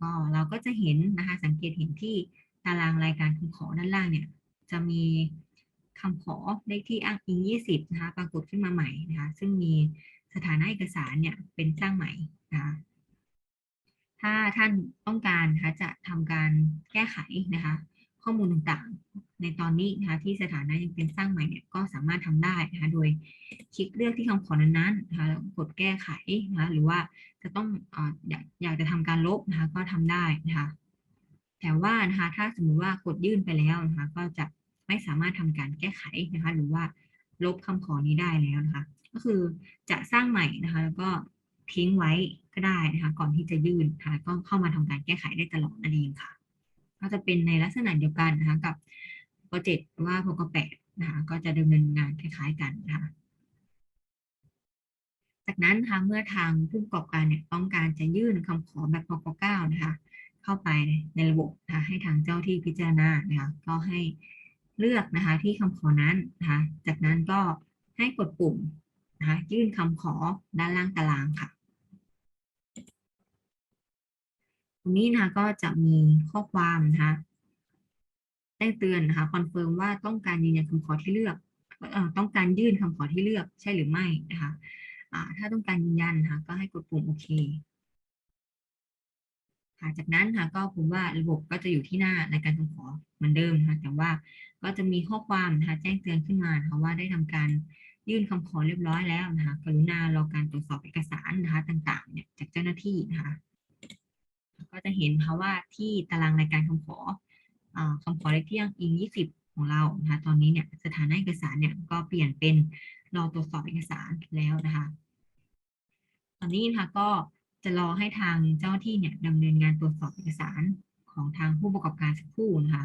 ก็เราก็จะเห็นนะคะ สังเกตเห็นที่ตารางรายการคำขอด้านล่างเนี่ย จะมีคำขอเลขที่อ้างอิง 20 นะคะ ปรากฏขึ้นมาใหม่นะคะ ซึ่งมีสถานะเอกสารเนี่ยเป็นสร้างใหม่นะคะถ้าท่านต้องการนะคะจะทำการแก้ไขนะคะ ข้อมูลต่างๆ ในตอนนี้นะคะที่สถานะยังเป็นสร้างใหม่เนี่ยก็สามารถทำได้นะคะโดยคลิกเลือกที่คำขอนั้นๆนะคะกดแก้ไขนะคะหรือว่าจะต้องออยากอยากจะทำการลบนะคะก็ทำได้นะคะแต่ว่านะคะถ้าสมมุติว่ากดยื่นไปแล้วนะคะก็จะไม่สามารถทำการแก้ไขนะคะหรือว่าลบคำขอนี้ได้แล้วนะคะก็คือจะสร้างใหม่นะคะแล้วก็ทิ้งไว้ก็ได้นะคะก่อนที่จะยื่นนะคะก็เข้ามาทำการแก้ไขได้ตลอดนั่นเองค่ะ ก็จะเป็นในลักษณะเดียวกันนะคะกับโปรเจกต์ว่าโปรแปดนะคะก็จะดำเนินงานคล้ายๆกันนะคะจากนั้นนะคะเมื่อทางผู้ประกอบการเนี่ยต้องการจะยื่นคำขอแบบพกเก้านะคะเข้าไปในระบบนะคะให้ทางเจ้าที่พิจารณานะคะก็ให้เลือกนะคะที่คำขอนั้นนะคะจากนั้นก็ให้กดปุ่มนะคะยื่นคำขอด้านล่างตารางค่ะ ต รงนี้นะคะก็จะมีข้อความนะคะแจ้งเตือนนะคะคอนเฟิร์มว่าต้องการยืนยันคำขอที่เลือกต้องการยื่นคำขอที่เลือกใช่หรือไม่นะคะถ้าต้องการยืนยันนะคะก็ให้กดปุ่มโอเคค่ะจากนั้นค่ะก็ผมว่าระบบก็จะอยู่ที่หน้าในการคำขอเหมือนเดิมนะคะแต่ว่าก็จะมีข้อความนะคะแจ้งเตือนขึ้นมานะคะว่าได้ทำการยื่นคำขอเรียบร้อยแล้วนะคะกรุณารอการตรวจสอบเอกสารนะคะต่างๆเนี่ยจากเจ้าหน้าที่นะคะ ก็จะเห็นค่ะว่าที่ตารางรายการคำขออคำขอเลขที่อ้างอิง 20 ของเรานะคะตอนนี้เนี่ยสถานะเอกสารเนี่ยก็เปลี่ยนเป็นรอตรวจสอบเอกสารแล้วนะคะ ตอนนี้นะคะก็จะรอให้ทางเจ้าหน้าที่เนี่ยดำเนินงานตรวจสอบเอกสารของทางผู้ประกอบการสักครู่นะคะ